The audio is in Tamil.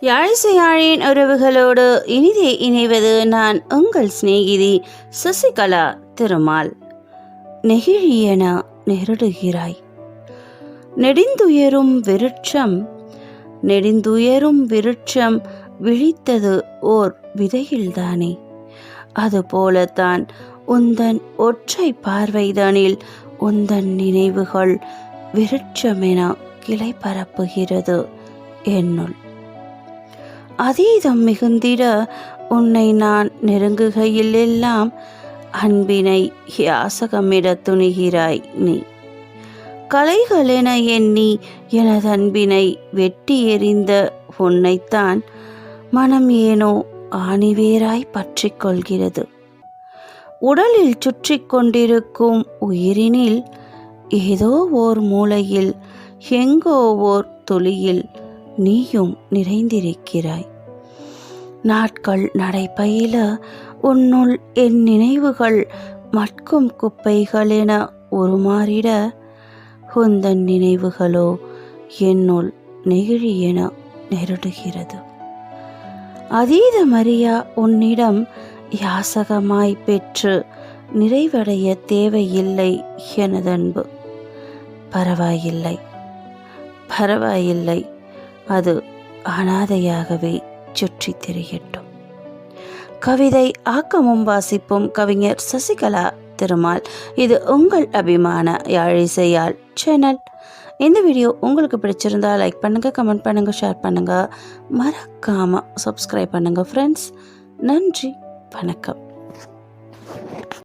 யாழிசையாழின் உறவுகளோடு இனிதே இணைவது நான் உங்கள் சிநேகிதி சசிகலா திருமால். நெகிழியென நெருடுகிறாய். நெடிந்துயரும் விருட்சம் நெடிந்துயரும் விருட்சம் விழித்தது ஓர் விதையில்தானே. அதுபோலத்தான் உந்தன் ஒற்றை பார்வைதனில் உந்தன் நினைவுகள் விருட்சமென கிளை பரப்புகிறது என்னுள். அதீதம் மிகுந்திட உன்னை நான் நெருங்குகையில் எல்லாம் அன்பினை யாசகமிட துணிகிறாய் நீ. கலைகளென எண்ணி எனது அன்பினை வெட்டி எறிந்த உன்னைத்தான் மனம் ஏனோ ஆணிவேராய் பற்றி கொள்கிறது. உடலில் சுற்றி கொண்டிருக்கும் உயிரினில் ஏதோ ஓர் மூலையில் எங்கோ ஓர் துளியில் நீயும் நிறைந்திருக்கிறாய். நாட்கள் நடைபயில உன்னுள் என் நினைவுகள் மட்கும் குப்பைகள் என உருமாறிட உந்தன் நினைவுகளோ என்னுள் நெகிழி என நெருடுகிறது. அதீதமறியா உன்னிடம் யாசகமாய் பெற்று நிறைவடைய தேவையில்லை எனதன்பு. பரவாயில்லை. பரவாயில்லை. அது அனாதையாகவே சுற்றி திரியட்டும் கவிதை ஆக்கமும் வாசிப்பும் கவிஞர் சசிகலா திருமால். இது உங்கள் அபிமான யாழிசையால் சேனல் இந்த வீடியோ உங்களுக்கு பிடிச்சிருந்தா லைக் பண்ணுங்கள் கமெண்ட் பண்ணுங்கள் ஷேர் பண்ணுங்கள் மறக்காமல் சப்ஸ்கிரைப் பண்ணுங்கள் ஃப்ரெண்ட்ஸ் நன்றி வணக்கம்.